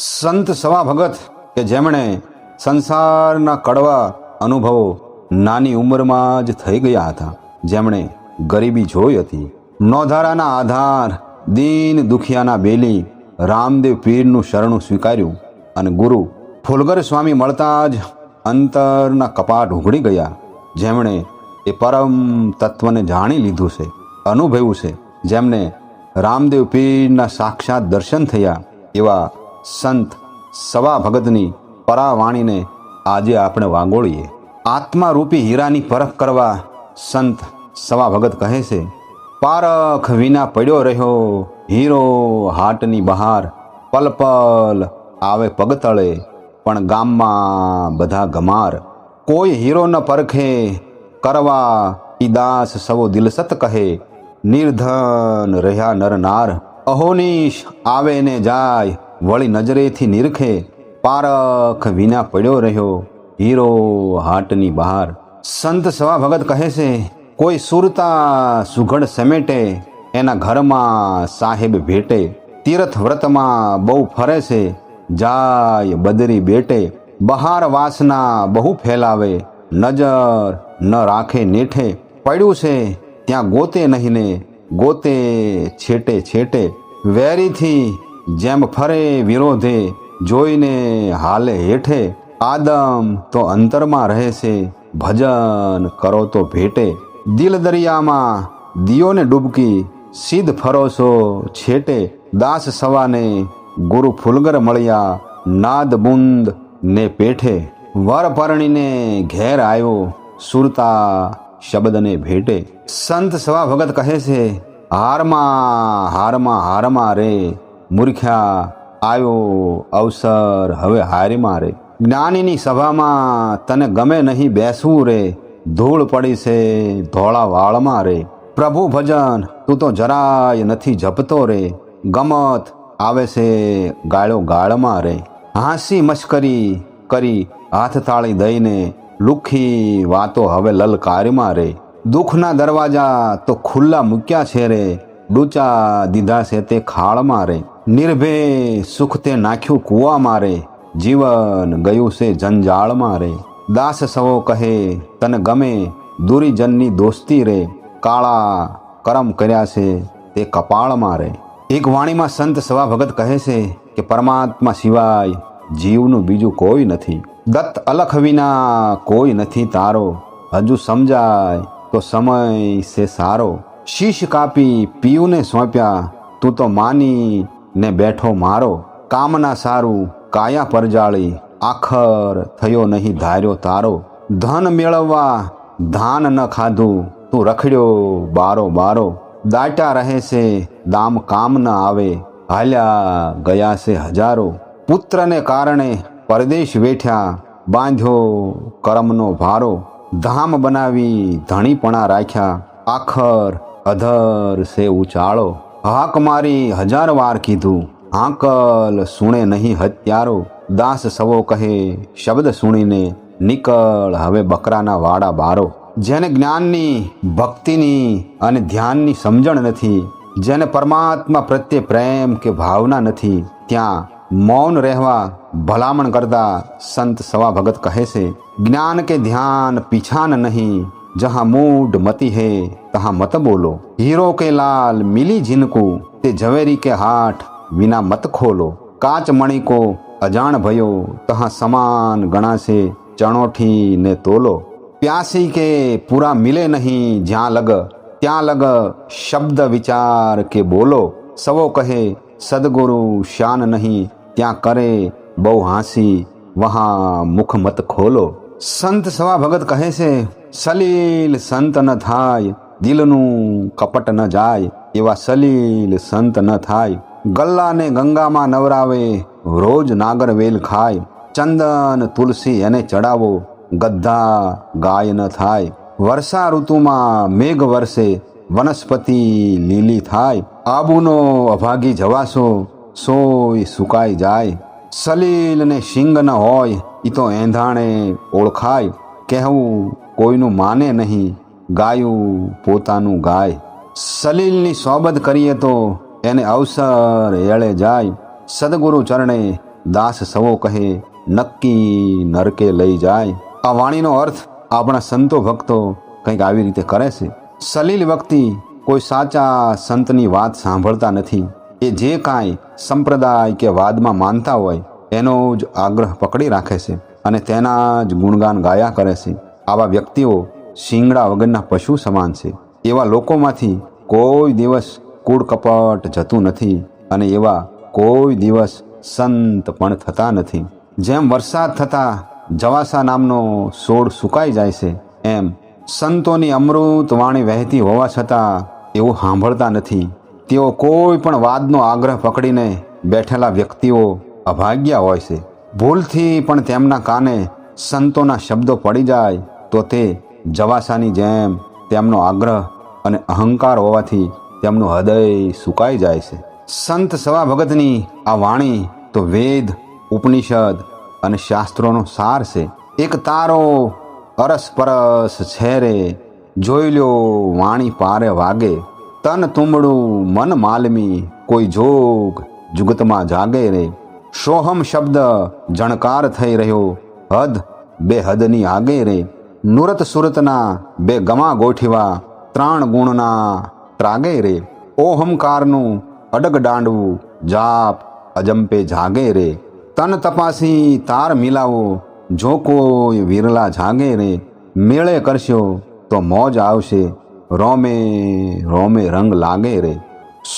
સંત સવા ભગત કે જેમણે સંસારના કડવા અનુભવો નાની ઉંમરમાં જ થઈ ગયા હતા. જેમણે ગરીબી જોઈ હતી. નોધારાના આધાર, દીન દુખિયાના બેલી, રામદેવ પીરનું શરણું સ્વીકાર્યું અને ગુરુ ફુલગર સ્વામી મળતા જ અંતરના કપાટ ઉઘડી ગયા. જેમણે એ પરમ તત્વને જાણી લીધું છે, અનુભવ્યું છે. જેમને રામદેવ પીરના સાક્ષાત દર્શન થયા એવા સંત સવા ભગતની પરાવાણીને આજે આપણે વાંગોળીએ. આત્મારૂપી હીરાની પરખ કરવા સંત સવા ભગત કહે છે, પારખ વિના પડ્યો રહ્યો હીરો હાટની બહાર પલ પલ આવે પગતળે, પણ ગામમાં બધા ગમાર. કોઈ હીરો ન પરખે, કરવા ઈદાસ દાસ સવો દિલસત કહે. નિર્ધન રહ્યા નરનાર અહોનીશ આવે ને જાય વળી નજરેથી નિરખે પારખ વિના પડ્યો રહ્યો. હીરો હાટની બહાર, સંત સવા ભગત કહે છે, કોઈ સુરતા સુઘડ સમેટે, એના ઘરમાં સાહેબ ભેટે. તીર્થ વ્રતમાં બહુ ફરે છે, જાય બદરી બેટે. બહાર વાસના બહુ ફેલાવે, નજર ન રાખે નેઠે. પડ્યું છે, ત્યાં ગોતે નહીં ને ગોતે છેટે છેટે. વેરીથી જેમ ફરે વિરોધે જોઈને હાલે હેઠે, આદમ તો અંતરમાં રહે છે, ભજન કરો તો ભેટે. દિલ દરિયામાં દિયોને ડૂબકી સિદ્ધ ફરોશો છેટે. દાસ સવાને ગુરુ ફુલગર મળ્યા, નાદ બુંદ ને પેઠે. વર પરણીને ઘેર આવ્યો, સુરતા શબ્દને ભેટે. સંત સવા ભગત કહે છે, હારમાં હારમાં હારમાં રે. મૂર્ખ્યા આવ્યો અવસર, હવે હારીમાં રે જ્ઞાનીની સભામાં તને ગમે નહીં બેસવું રે, ધૂળ પડી છે ધોળા વાળમાં રે. પ્રભુ ભજન, તું તો જરાય નથી જપતો રે. ગમત આવે છે ગાળો ગાળમાં રે. હાંસી મશ્કરી કરી હાથ તાળી દઈને લુખી વાતો હવે લલકારમાં રે. દુઃખના દરવાજા તો ખુલ્લા મૂક્યા છે રે. ડૂચા દીધા છે તે ખાળમાં રે. નિર્ભે સુખ તે નાખ્યું કૂવામાં રે જીવન ગયું છે જંજાળમાં રે દાસ સવો કહે, તને ગમે, દુરીજનની દોસ્તી રે. કાળા કરમ કર્યા છે તે કપાળમાં રે એક વાણીમાં સંત સવા ભગત કહે છે કે પરમાત્મા સિવાય જીવનું બીજું કોઈ નથી. દત્ત અલખ વિના કોઈ નથી તારો. હજુ સમજાય તો સમય છે સારો. શીશ કાપી પીયુને સોંપ્યા, તું તો માની ને બેઠો મારો, કામના સારું, કાયા પરજાળી આખર થયો નહીં ધાર્યો તારો. ધન મેળવવા ધાન ન ખાધું, તું રખડ્યો બારો બારો. દાટા રહે છે દામ કામ ન આવે, હાલ્યા ગયા છે હજારો. પુત્રને કારણે પરદેશ વેઠ્યા, બાંધ્યો કરમનો ભારો. ધામ બનાવી ધણીપણા રાખ્યા, આખર અધર સે ઉચાળો હાક મારી હજાર વાર કીધું, આંકલ સુણે નહીં હત્યારો. દાસ સવો કહે, શબ્દ સુણીને નીકળ હવે બકરાના વાડા બારો. જેને જ્ઞાનની ભક્તિની અને ધ્યાનની સમજણ નથી, જેને પરમાત્મા પ્રત્યે પ્રેમ કે ભાવના નથી, ત્યાં મૌન રહેવા, ભલામણ કરતા સંત સવા ભગત કહે છે, જ્ઞાન કે ધ્યાન પીછાન નહીં જહાં મૂઢ મતી હે તહાં મત બોલો હીરો કે લાલ મિલી જીનકુ તે ઝવેરી કે હાથ વિના મત ખોલો કાચ મણી કો અજાણ ભયો તહાં સમાન ગણાશે ચણોઠી ને તોલો પ્યાસી કે પૂરા મિલે નહીં જ્યાં લગ ત્યાં લગ શબ્દ વિચાર કે બોલો સવો કહે સદગુરુ શાન નહીં ત્યાં કરે બહુ હાંસી વહાં મુખ મત ખોલો સંત સવા ભગત કહે છે, સલીલ સંત ન થાય, દિલનું કપટ ન જાય, એવા સલીલ સંત ન થાય. ગલ્લાને ગંગામાં નવરાવે, રોજ નાગર વેલ ખાય. ચંદન તુલસી એને ચડાવો, ગદ્દા ગાય ન થાય. વર્ષા ઋતુમાં મેઘ વરસે, વનસ્પતિ લીલી થાય. આબુનો અભાગી જવાસો, સોય સુકાઈ જાય. સલીલ ને શિંગ ન હોય એ તો એંધાણે ઓળખાય, કહેવું કોઈનું માને નહીં, ગાયું પોતાનું ગાય. સલીલની સોબત કરીએ તો એને અવસર એળે જાય. સદગુરુ ચરણે દાસ સવો કહે, નક્કી નરકે લઈ જાય. આ વાણીનો અર્થ આપણા સંતો ભક્તો કંઈક આવી રીતે કરે છે. સલીલ વ્યક્તિ કોઈ સાચા સંતની વાત સાંભળતા નથી. એ જે કાંઈ સંપ્રદાય કે વાદમાં માનતા હોય એનો જ આગ્રહ પકડી રાખે છે અને તેના જ ગુણગાન ગાયા કરે છે. આવા વ્યક્તિઓ શિંગડા વગરના પશુ સમાન છે. એવા લોકોમાંથી કોઈ દિવસ કૂડ જતું નથી અને એવા કોઈ દિવસ સંત પણ થતા નથી. જેમ વરસાદ થતાં જવાસા નામનો સોડ સુકાઈ જાય છે, એમ સંતોની અમૃત વાણી વહેતી હોવા છતાં એવું સાંભળતા નથી. તેઓ કોઈ પણ વાદનો આગ્રહ પકડીને બેઠેલા વ્યક્તિઓ અભાગ્યા હોય છે. ભૂલથી પણ તેમના કાને સંતોના શબ્દો પડી જાય તો તે જવાસાની જેમ તેમનો આગ્રહ અને અહંકાર હોવાથી તેમનું હૃદય સુકાઈ જાય છે. સંત સવા ભગતની આ વાણી તો વેદ, ઉપનિષદ અને શાસ્ત્રોનો સાર છે. એક તારો અરસ પરસ છે રે જોઈ લ્યો વાણી પારે વાગે. તન તુંબડું મન માલમી, કોઈ જોગ જુગતમાં જાગે રે. સોહમ શબ્દ જણકાર થઈ રહ્યો. હદ બે હદની આગે રે. નુરત સુરતના બે ગમા ગોઠીવા ત્રાણ ગુણના ત્રાગે રે. ઓહમકારનું અડગ દાંડવું જાપ અજંપે જાગે રે. તન તપાસી તાર મિલાવો, જો કોઈ વિરલા જાગે રે. મેળે કરશો તો મોજ આવશે, રોમે રોમે રંગ લાગે રે.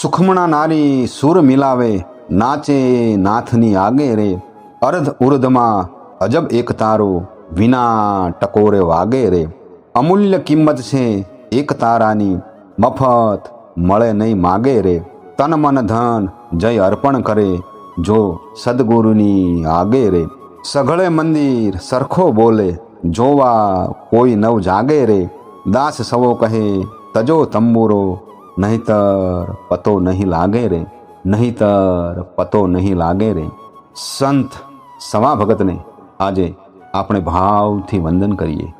સુખમણા નારી સુર મિલાવે નાચે નાથની આગે રે, અર્ધ ઉર્ધમાં અજબ એક તારો વિના ટકોરે વાગે રે. અમૂલ્ય કિંમત છે એક તારાની, મફત મળે નહીં માગે રે. તન મન ધન જય અર્પણ કરે, જો સદગુરુની આગે રે. સઘળે મંદિર સરખો બોલે, જોવા કોઈ નવ જાગે રે. દાસ સવો કહે, તજો તંબુરો નહીતર પતો નહીં લાગે રે. નહીતર પતો નહીં લાગે રે. સંત સવા ભગતને આજે આપણે ભાવથી વંદન કરીએ.